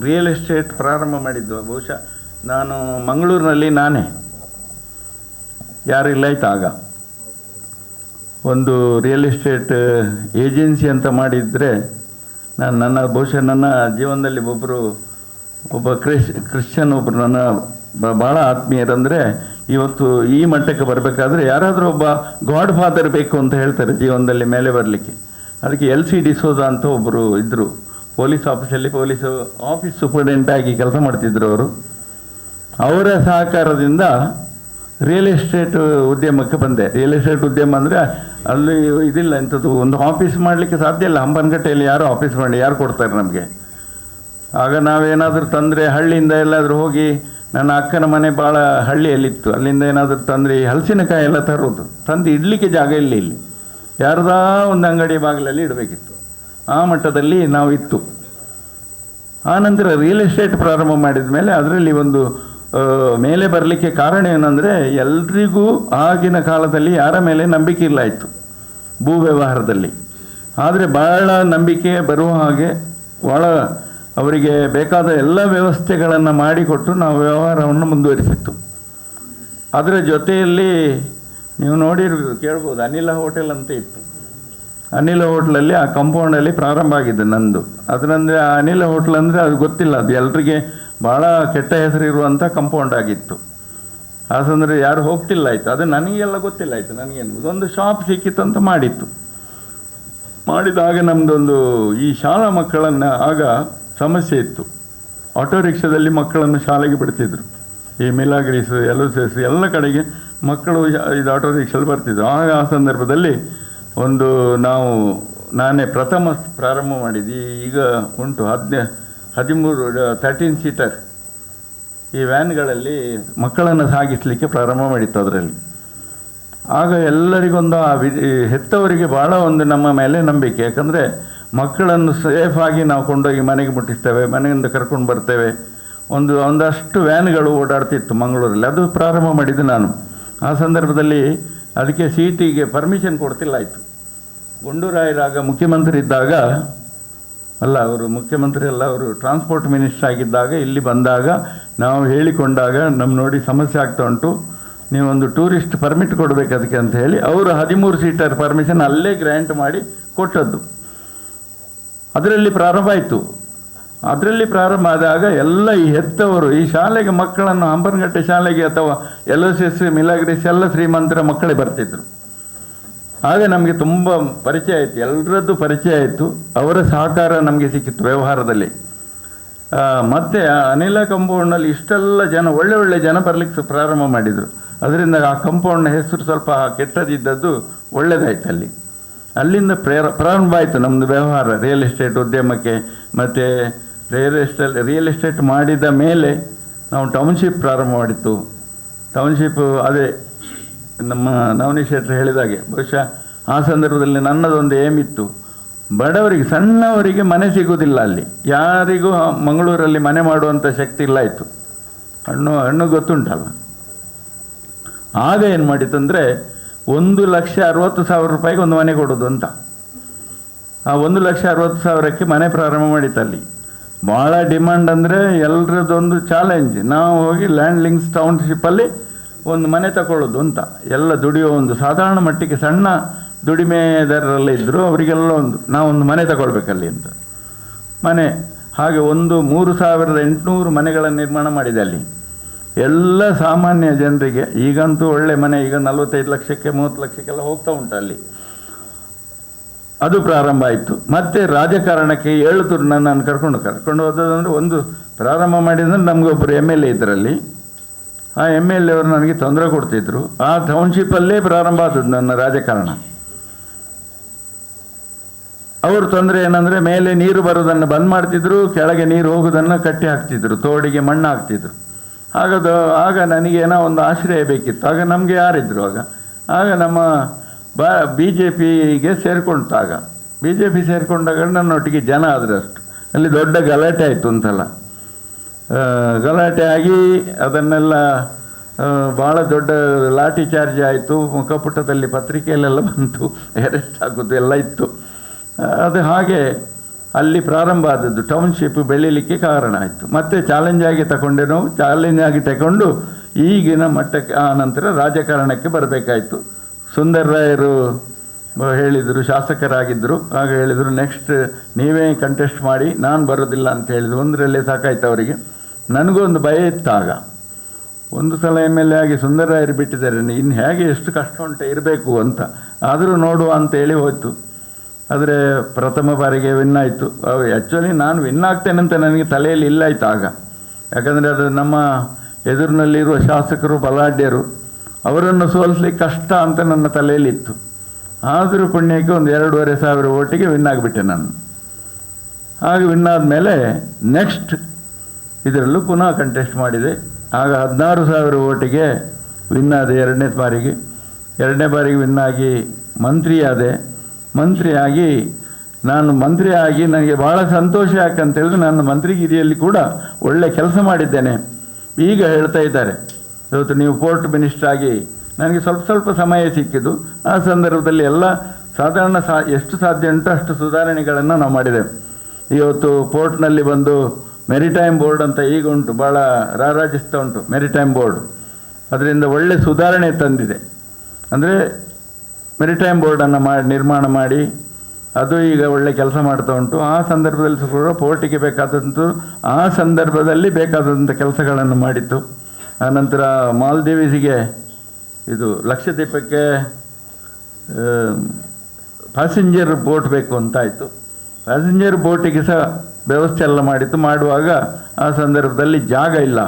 Real estate ಪ್ರಾರಂಭ ಮಾಡಿದ್ದು. ಬಹುಶಃ ನಾನು ಮಂಗಳೂರಿನಲ್ಲಿ ನಾನೇ. ಯಾರಿಲ್ಲ ಆಯ್ತು ಆಗ. ಒಂದು ರಿಯಲ್ ಎಸ್ಟೇಟ್ ಏಜೆನ್ಸಿ ಅಂತ ಮಾಡಿದರೆ ನಾನು ನನ್ನ, ಬಹುಶಃ ನನ್ನ ಜೀವನದಲ್ಲಿ ಒಬ್ಬರು ಒಬ್ಬ ಕ್ರಿಶ್, ಕ್ರಿಶ್ಚಿಯನ್ ಒಬ್ಬರು ನನ್ನ ಭಾಳ ಆತ್ಮೀಯರಂದರೆ ಇವತ್ತು ಈ ಮಟ್ಟಕ್ಕೆ ಬರಬೇಕಾದ್ರೆ ಯಾರಾದರೂ ಒಬ್ಬ ಗಾಡ್ ಫಾದರ್ ಬೇಕು ಅಂತ ಹೇಳ್ತಾರೆ ಜೀವನದಲ್ಲಿ ಮೇಲೆ ಬರಲಿಕ್ಕೆ. ಅದಕ್ಕೆ ಎಲ್ ಸಿ ಡಿಸೋದ ಅಂತ ಒಬ್ಬರು ಇದ್ದರು ಪೊಲೀಸ್ ಆಫೀಸಲ್ಲಿ ಪೊಲೀಸ್ ಆಫೀಸ್ ಸೂಪರಿಂಟೆಂಡೆಂಟ್ ಆಗಿ ಕೆಲಸ ಮಾಡ್ತಿದ್ರು ಅವರು. ಅವರ ಸಹಕಾರದಿಂದ ರಿಯಲ್ ಎಸ್ಟೇಟ್ ಉದ್ಯಮಕ್ಕೆ ಬಂದೆ. ರಿಯಲ್ ಎಸ್ಟೇಟ್ ಉದ್ಯಮ ಅಂದರೆ ಅಲ್ಲಿ ಇದಿಲ್ಲ ಎಂಥದ್ದು ಒಂದು ಆಫೀಸ್ ಮಾಡಲಿಕ್ಕೆ ಸಾಧ್ಯ ಇಲ್ಲ. ಹಂಬನಕಟ್ಟೆಯಲ್ಲಿ ಯಾರು ಆಫೀಸ್ ಮಾಡಿ, ಯಾರು ಕೊಡ್ತಾರೆ ನಮಗೆ? ಆಗ ನಾವೇನಾದರೂ ತಂದರೆ ಹಳ್ಳಿಯಿಂದ ಎಲ್ಲಾದರೂ ಹೋಗಿ ನನ್ನ ಅಕ್ಕನ ಮನೆ ಭಾಳ ಹಳ್ಳಿಯಲ್ಲಿತ್ತು. ಅಲ್ಲಿಂದ ಏನಾದರೂ ತಂದರೆ ಹಲಸಿನಕಾಯಿ ಎಲ್ಲ ತರೋದು. ತಂದು ಇಡಲಿಕ್ಕೆ ಜಾಗ ಇಲ್ಲ ಇಲ್ಲಿ ಯಾರದಾ ಒಂದು ಅಂಗಡಿ ಬಾಗಿಲಲ್ಲಿ ಇಡಬೇಕಿತ್ತು. ಆ ಮಟ್ಟದಲ್ಲಿ ನಾವು ಇತ್ತು. ಆನಂತರ ರಿಯಲ್ ಎಸ್ಟೇಟ್ ಪ್ರಾರಂಭ ಮಾಡಿದ ಮೇಲೆ ಅದರಲ್ಲಿ ಒಂದು ಮೇಲೆ ಬರಲಿಕ್ಕೆ ಕಾರಣ ಏನಂದರೆ ಎಲ್ರಿಗೂ ಆಗಿನ ಕಾಲದಲ್ಲಿ ಯಾರ ಮೇಲೆ ನಂಬಿಕೆ ಇಲ್ಲ ಇತ್ತು ಭೂ ವ್ಯವಹಾರದಲ್ಲಿ. ಆದರೆ ಭಾಳ ನಂಬಿಕೆ ಬರುವ ಹಾಗೆ ಭಾಳ ಅವರಿಗೆ ಬೇಕಾದ ಎಲ್ಲ ವ್ಯವಸ್ಥೆಗಳನ್ನು ಮಾಡಿಕೊಟ್ಟು ನಾವು ವ್ಯವಹಾರವನ್ನು ಮುಂದುವರಿಸಿತ್ತು. ಅದರ ಜೊತೆಯಲ್ಲಿ ನೀವು ನೋಡಿರ್ಬೋದು ಕೇಳ್ಬೋದು, ಅನಿಲ ಹೋಟೆಲ್ ಅಂತ ಇತ್ತು. ಅನಿಲ ಹೋಟ್ಲಲ್ಲಿ ಆ ಕಂಪೌಂಡಲ್ಲಿ ಪ್ರಾರಂಭ ಆಗಿದೆ ನಂದು. ಅದರಂದರೆ ಆ ಅನಿಲ ಹೋಟ್ಲ್ ಅಂದರೆ ಅದು ಗೊತ್ತಿಲ್ಲ, ಅದು ಎಲ್ರಿಗೆ ಭಾಳ ಕೆಟ್ಟ ಹೆಸರು ಇರುವಂಥ ಕಾಂಪೌಂಡ್ ಆಗಿತ್ತು. ಆ ಸಂದರ್ಭ ಯಾರು ಹೋಗ್ತಿಲ್ಲ ಆಯಿತು. ಅದು ನನಗೆಲ್ಲ ಗೊತ್ತಿಲ್ಲ ಆಯಿತು, ನನಗೇನು. ಒಂದು ಶಾಪ್ ಸಿಕ್ಕಿತ್ತು ಅಂತ ಮಾಡಿತ್ತು. ಮಾಡಿದಾಗ ನಮ್ಮದೊಂದು ಈ ಶಾಲಾ ಮಕ್ಕಳನ್ನು ಆಗ ಸಮಸ್ಯೆ ಇತ್ತು. ಆಟೋ ರಿಕ್ಷಾದಲ್ಲಿ ಮಕ್ಕಳನ್ನು ಶಾಲೆಗೆ ಬಿಡ್ತಿದ್ರು. ಈ ಮಿಲಾಗ್ರೀಸ್ ಎಲ್ ಎಸ್ ಎಲ್ಲ ಕಡೆಗೆ ಮಕ್ಕಳು ಇದು ಆಟೋ ರಿಕ್ಷಾದಲ್ಲಿ ಬರ್ತಿದ್ರು. ಆಗ ಆ ಸಂದರ್ಭದಲ್ಲಿ ಒಂದು ನಾವು, ನಾನೇ ಪ್ರಥಮ ಪ್ರಾರಂಭ ಮಾಡಿದ್ದು, ಈಗ ಉಂಟು ಹದಿನ, ಹದಿಮೂರು ತರ್ಟೀನ್ ಸೀಟರ್ ಈ ವ್ಯಾನ್ಗಳಲ್ಲಿ ಮಕ್ಕಳನ್ನು ಸಾಗಿಸಲಿಕ್ಕೆ ಪ್ರಾರಂಭ ಮಾಡಿತ್ತು ಅದರಲ್ಲಿ. ಆಗ ಎಲ್ಲರಿಗೊಂದು ಆ ವಿ ಹೆತ್ತವರಿಗೆ ಭಾಳ ಒಂದು ನಮ್ಮ ಮೇಲೆ ನಂಬಿಕೆ. ಯಾಕಂದರೆ ಮಕ್ಕಳನ್ನು ಸೇಫಾಗಿ ನಾವು ಕೊಂಡೋಗಿ ಮನೆಗೆ ಮುಟ್ಟಿಸ್ತೇವೆ, ಮನೆಯಿಂದ ಕರ್ಕೊಂಡು ಬರ್ತೇವೆ. ಒಂದು, ಒಂದಷ್ಟು ವ್ಯಾನ್ಗಳು ಓಡಾಡ್ತಿತ್ತು ಮಂಗಳೂರಲ್ಲಿ. ಅದು ಪ್ರಾರಂಭ ಮಾಡಿದ್ದು ನಾನು. ಆ ಸಂದರ್ಭದಲ್ಲಿ ಅದಕ್ಕೆ ಸಿಟಿಗೆ ಪರ್ಮಿಷನ್ ಕೊಡ್ತಿಲ್ಲ ಆಯಿತು. ಗುಂಡೂರಾಯರಾಗ ಮುಖ್ಯಮಂತ್ರಿ ಇದ್ದಾಗ ಅಲ್ಲ, ಅವರು ಮುಖ್ಯಮಂತ್ರಿ ಅಲ್ಲ, ಅವರು ಟ್ರಾನ್ಸ್ಪೋರ್ಟ್ ಮಿನಿಸ್ಟರ್ ಆಗಿದ್ದಾಗ, ಇಲ್ಲಿ ಬಂದಾಗ, ನಾವು ಹೇಳಿಕೊಂಡಾಗ ನಮ್ಮ ನೋಡಿ ಸಮಸ್ಯೆ ಆಗ್ತಾ ಉಂಟು. ನೀವೊಂದು ಟೂರಿಸ್ಟ್ ಪರ್ಮಿಟ್ ಕೊಡಬೇಕು ಅದಕ್ಕೆ ಅಂತ ಹೇಳಿ, ಅವರು ಹದಿಮೂರು ಸೀಟರ್ ಪರ್ಮಿಷನ್ ಅಲ್ಲೇ ಗ್ರ್ಯಾಂಟ್ ಮಾಡಿ ಕೊಟ್ಟದ್ದು. ಅದರಲ್ಲಿ ಪ್ರಾರಂಭ ಆಯಿತು. ಅದರಲ್ಲಿ ಪ್ರಾರಂಭ ಆದಾಗ ಎಲ್ಲ ಈ ಹೆತ್ತವರು, ಈ ಶಾಲೆಗೆ ಮಕ್ಕಳನ್ನು ಅಂಬರಗಟ್ಟೆ ಶಾಲೆಗೆ ಅಥವಾ ಎಲ್ ಎಸ್ ಎಸ್ ಮಿಲಾಗ್ರೀಸ್ ಎಲ್ಲ ಶ್ರೀಮಂತರ ಮಕ್ಕಳೇ ಬರ್ತಿದ್ರು. ಆಗ ನಮಗೆ ತುಂಬ ಪರಿಚಯ ಆಯಿತು. ಎಲ್ಲರದ್ದು ಪರಿಚಯ ಆಯಿತು. ಅವರ ಸಹಕಾರ ನಮಗೆ ಸಿಕ್ಕಿತ್ತು ವ್ಯವಹಾರದಲ್ಲಿ. ಮತ್ತು ಅನಿಲ ಕಂಪೌಂಡ್ನಲ್ಲಿ ಇಷ್ಟೆಲ್ಲ ಜನ, ಒಳ್ಳೆ ಒಳ್ಳೆ ಜನ ಬರಲಿಕ್ಕೆ ಪ್ರಾರಂಭ ಮಾಡಿದರು. ಅದರಿಂದ ಆ ಕಂಪೌಂಡ್ನ ಹೆಸರು ಸ್ವಲ್ಪ ಕೆಟ್ಟದಿದ್ದದ್ದು ಒಳ್ಳೆಯದಾಯ್ತು ಅಲ್ಲಿ. ಅಲ್ಲಿಂದ ಪ್ರೇರ ಪ್ರಾರಂಭ ಆಯಿತು ನಮ್ಮದು ವ್ಯವಹಾರ. ರಿಯಲ್ ಎಸ್ಟೇಟ್ ಉದ್ಯಮಕ್ಕೆ ಮತ್ತು ರಿಯಲ್ ಎಸ್ಟೇಟ್ ರಿಯಲ್ ಎಸ್ಟೇಟ್ ಮಾಡಿದ ಮೇಲೆ ನಾವು ಟೌನ್ಶಿಪ್ ಪ್ರಾರಂಭ ಮಾಡಿತ್ತು. ಟೌನ್ಶಿಪ್ ಅದೇ ನಮ್ಮ ನವನೀಶ್ ಶೆಟ್ರು ಹೇಳಿದಾಗೆ ಬಹುಶಃ ಆ ಸಂದರ್ಭದಲ್ಲಿ ನನ್ನದೊಂದು ಏಮಿತ್ತು. ಬಡವರಿಗೆ, ಸಣ್ಣವರಿಗೆ ಮನೆ ಸಿಗುವುದಿಲ್ಲ ಅಲ್ಲಿ. ಯಾರಿಗೂ ಮಂಗಳೂರಲ್ಲಿ ಮನೆ ಮಾಡುವಂಥ ಶಕ್ತಿ ಇಲ್ಲ ಇತ್ತು ಹಣ್ಣು ಹಣ್ಣು ಗೊತ್ತುಂಟಲ್ಲ ಆಗ ಏನು ಮಾಡಿತ್ತಂದರೆ ಒಂದು ಲಕ್ಷ ಅರವತ್ತು ಸಾವಿರ ರೂಪಾಯಿಗೆ ಒಂದು ಮನೆ ಕೊಡೋದು ಅಂತ. ಆ ಒಂದು ಲಕ್ಷ ಅರವತ್ತು ಸಾವಿರಕ್ಕೆ ಮನೆ ಪ್ರಾರಂಭ ಮಾಡಿತ್ತು ಅಲ್ಲಿ. ಭಾಳ ಡಿಮ್ಯಾಂಡ್ ಅಂದರೆ ಎಲ್ಲರದೊಂದು ಚಾಲೆಂಜ್ ನಾವು ಹೋಗಿ ಲ್ಯಾಂಡ್ ಲಿಂಕ್ಸ್ ಟೌನ್ಶಿಪ್ಪಲ್ಲಿ ಒಂದು ಮನೆ ತಗೊಳ್ಳೋದು ಅಂತ. ಎಲ್ಲ ದುಡಿಯೋ ಒಂದು ಸಾಧಾರಣ ಮಟ್ಟಿಗೆ ಸಣ್ಣ ದುಡಿಮೆದಾರರೆಲ್ಲ ಇದ್ದರು ಅವರಿಗೆಲ್ಲ ಒಂದು, ನಾವೊಂದು ಮನೆ ತಗೊಳ್ಬೇಕಲ್ಲಿ ಅಂತ. ಮನೆ, ಹಾಗೆ ಒಂದು ಮೂರು ಸಾವಿರದ ಎಂಟುನೂರು ಮನೆಗಳ ನಿರ್ಮಾಣ ಮಾಡಿದೆ ಅಲ್ಲಿ. ಎಲ್ಲ ಸಾಮಾನ್ಯ ಜನರಿಗೆ, ಈಗಂತೂ ಒಳ್ಳೆ ಮನೆ, ಈಗ ನಲವತ್ತೈದು ಲಕ್ಷಕ್ಕೆ, ಮೂವತ್ತು ಲಕ್ಷಕ್ಕೆಲ್ಲ ಹೋಗ್ತಾ ಉಂಟು ಅಲ್ಲಿ. ಅದು ಪ್ರಾರಂಭ ಆಯಿತು. ಮತ್ತೆ ರಾಜಕಾರಣಕ್ಕೆ ಏಳು ನನ್ನನ್ನು ಕರ್ಕೊಂಡು ಕರ್ಕೊಂಡು ಹೋದದಂದ್ರೆ ಒಂದು ಪ್ರಾರಂಭ ಮಾಡಿದ್ರೆ ನಮಗೊಬ್ಬರು ಎಂ ಎಲ್ ಎ ಇದರಲ್ಲಿ. ಆ ಎಂ ಎಲ್ ಎ ಅವರು ನನಗೆ ತೊಂದರೆ ಕೊಡ್ತಿದ್ರು. ಆ ಟೌನ್ಶಿಪ್ಪಲ್ಲೇ ಪ್ರಾರಂಭ ಆದದ್ದು ನನ್ನ ರಾಜಕಾರಣ. ಅವರು ತೊಂದರೆ ಏನಂದರೆ ಮೇಲೆ ನೀರು ಬರೋದನ್ನು ಬಂದ್ ಮಾಡ್ತಿದ್ರು, ಕೆಳಗೆ ನೀರು ಹೋಗೋದನ್ನು ಕಟ್ಟಿ ಹಾಕ್ತಿದ್ರು, ತೋಡಿಗೆ ಮಣ್ಣು ಹಾಕ್ತಿದ್ರು. ಆಗದು ಆಗ ನನಗೇನೋ ಒಂದು ಆಶ್ರಯ ಬೇಕಿತ್ತು. ಆಗ ನಮಗೆ ಯಾರಿದ್ರು ಆಗ? ಆಗ ನಮ್ಮ ಬ ಬಿ ಜೆ ಪಿಗೆ ಸೇರಿಕೊಂಡಾಗ ಬಿ ಜೆ ಪಿ ಸೇರಿಕೊಂಡಾಗ ನನ್ನೊಟ್ಟಿಗೆ ಜನ ಆದ್ರೆ ಅಷ್ಟು. ಅಲ್ಲಿ ದೊಡ್ಡ ಗಲಾಟೆ ಆಯಿತು ಅಂತಲ್ಲ. ಗಲಾಟೆ ಆಗಿ ಅದನ್ನೆಲ್ಲ ಭಾಳ ದೊಡ್ಡ ಲಾಠಿ ಚಾರ್ಜ್ ಆಯಿತು. ಮುಖಪುಟದಲ್ಲಿ ಪತ್ರಿಕೆಯಲ್ಲೆಲ್ಲ ಬಂತು. ಅರೆಸ್ಟ್ ಆಗೋದು ಎಲ್ಲ ಇತ್ತು. ಅದು ಹಾಗೆ ಅಲ್ಲಿ ಪ್ರಾರಂಭ ಆದದ್ದು. ಟೌನ್ಶಿಪ್ ಬೆಳೀಲಿಕ್ಕೆ ಕಾರಣ ಆಯಿತು. ಮತ್ತೆ ಚಾಲೆಂಜ್ ಆಗಿ ತಗೊಂಡೆ ನಾವು. ಚಾಲೆಂಜ್ ಆಗಿ ತಗೊಂಡು ಈಗಿನ ಮಟ್ಟಕ್ಕೆ, ಆ, ನಂತರ ರಾಜಕಾರಣಕ್ಕೆ ಬರಬೇಕಾಯಿತು. ಸುಂದರ್ ರಾಯರು ಹೇಳಿದರು ಶಾಸಕರಾಗಿದ್ದರು ಆಗ ಹೇಳಿದರು, ನೆಕ್ಸ್ಟ್ ನೀವೇ ಕಂಟೆಸ್ಟ್ ಮಾಡಿ, ನಾನು ಬರೋದಿಲ್ಲ ಅಂತ ಹೇಳಿದ್ರು. ಒಂದರಲ್ಲೇ ಸಾಕಾಯ್ತು ಅವರಿಗೆ. ನನಗೂ ಒಂದು ಭಯ ಇತ್ತು ಆಗ. ಒಂದು ಸಲ ಎಂ ಎಲ್ ಎ ಆಗಿ ಸುಂದರರಾಯರು ಬಿಟ್ಟಿದ್ದಾರೆ. ಇನ್ನು ಹೇಗೆ ಎಷ್ಟು ಕಷ್ಟ ಉಂಟು ಇರಬೇಕು ಅಂತ. ಆದರೂ ನೋಡುವ ಅಂತ ಹೇಳಿ ಹೋಯ್ತು. ಆದರೆ ಪ್ರಥಮ ಬಾರಿಗೆ ವಿನ್ ಆಯಿತು. ಆ್ಯಕ್ಚುಲಿ ನಾನು ವಿನ್ ಆಗ್ತೇನೆ ಅಂತ ನನಗೆ ತಲೆಯಲ್ಲಿ ಇಲ್ಲ ಆಯ್ತು ಆಗ. ಯಾಕಂದರೆ ಅದು ನಮ್ಮ ಎದುರಿನಲ್ಲಿರುವ ಶಾಸಕರು, ಬಲಾಢ್ಯರು, ಅವರನ್ನು ಸೋಲಿಸ್ಲಿಕ್ಕೆ ಕಷ್ಟ ಅಂತ ನನ್ನ ತಲೆಯಲ್ಲಿ ಇತ್ತು. ಆದರೂ ಪುಣ್ಯಕ್ಕೆ ಒಂದು ಎರಡೂವರೆ ಸಾವಿರ ಓಟಿಗೆ ವಿನ್ ಆಗಿಬಿಟ್ಟೆ ನಾನು. ಹಾಗೆ ವಿನ್ ಆದಮೇಲೆ ನೆಕ್ಸ್ಟ್ ಇದರಲ್ಲೂ ಪುನಃ ಕಂಟೆಸ್ಟ್ ಮಾಡಿದೆ. ಆಗ ಹದಿನಾರು ಸಾವಿರ ಓಟಿಗೆ ವಿನ್ ಆದೆ ಎರಡನೇ ಬಾರಿಗೆ. ಎರಡನೇ ಬಾರಿಗೆ ವಿನ್ ಆಗಿ ಮಂತ್ರಿ ಆದೆ. ಮಂತ್ರಿ ಆಗಿ ನಾನು ಮಂತ್ರಿ ಆಗಿ ನನಗೆ ಭಾಳ ಸಂತೋಷ ಯಾಕಂತೇಳಿದ್ರೆ ನಾನು ಮಂತ್ರಿಗಿರಿಯಲ್ಲಿ ಕೂಡ ಒಳ್ಳೆ ಕೆಲಸ ಮಾಡಿದ್ದೇನೆ. ಈಗ ಹೇಳ್ತಾ ಇದ್ದಾರೆ. ಇವತ್ತು ನೀವು ಪೋರ್ಟ್ ಮಿನಿಸ್ಟ್ರಾಗಿ ನನಗೆ ಸ್ವಲ್ಪ ಸ್ವಲ್ಪ ಸಮಯ ಸಿಕ್ಕಿದ್ದು. ಆ ಸಂದರ್ಭದಲ್ಲಿ ಎಲ್ಲ ಸಾಧಾರಣ ಸಾ, ಎಷ್ಟು ಸಾಧ್ಯ ಉಂಟು ಅಷ್ಟು ಸುಧಾರಣೆಗಳನ್ನು ನಾವು ಮಾಡಿದೆ ಇವತ್ತು ಪೋರ್ಟ್ನಲ್ಲಿ ಬಂದು ಮೆರಿಟೈಮ್ ಬೋರ್ಡ್ ಅಂತ ಈಗ ಉಂಟು ಭಾಳ ರಾರಾಜಿಸ್ತಾ ಉಂಟು ಮೆರಿಟೈಮ್ ಬೋರ್ಡ್. ಅದರಿಂದ ಒಳ್ಳೆ ಸುಧಾರಣೆ ತಂದಿದೆ. ಅಂದರೆ ಮೆರಿಟೈಮ್ ಬೋರ್ಡನ್ನು ಮಾಡಿ ನಿರ್ಮಾಣ ಮಾಡಿ ಅದು ಈಗ ಒಳ್ಳೆ ಕೆಲಸ ಮಾಡ್ತಾ ಉಂಟು. ಆ ಸಂದರ್ಭದಲ್ಲಿ ಕೂಡ ಪೋರ್ಟಿಗೆ ಬೇಕಾದಂಥ ಆ ಸಂದರ್ಭದಲ್ಲಿ ಬೇಕಾದಂಥ ಕೆಲಸಗಳನ್ನು ಮಾಡಿತ್ತು. ಆನಂತರ ಮಾಲ್ದೀವ್ಸಿಗೆ ಇದು ಲಕ್ಷದ್ವೀಪಕ್ಕೆ ಪ್ಯಾಸೆಂಜರ್ ಬೋಟ್ ಬೇಕು ಅಂತಾಯಿತು. ಪ್ಯಾಸೆಂಜರ್ ಬೋಟಿಗೆ ಸಹ ವ್ಯವಸ್ಥೆ ಎಲ್ಲ ಮಾಡಿತ್ತು ಮಾಡುವಾಗ ಆ ಸಂದರ್ಭದಲ್ಲಿ ಜಾಗ ಇಲ್ಲ.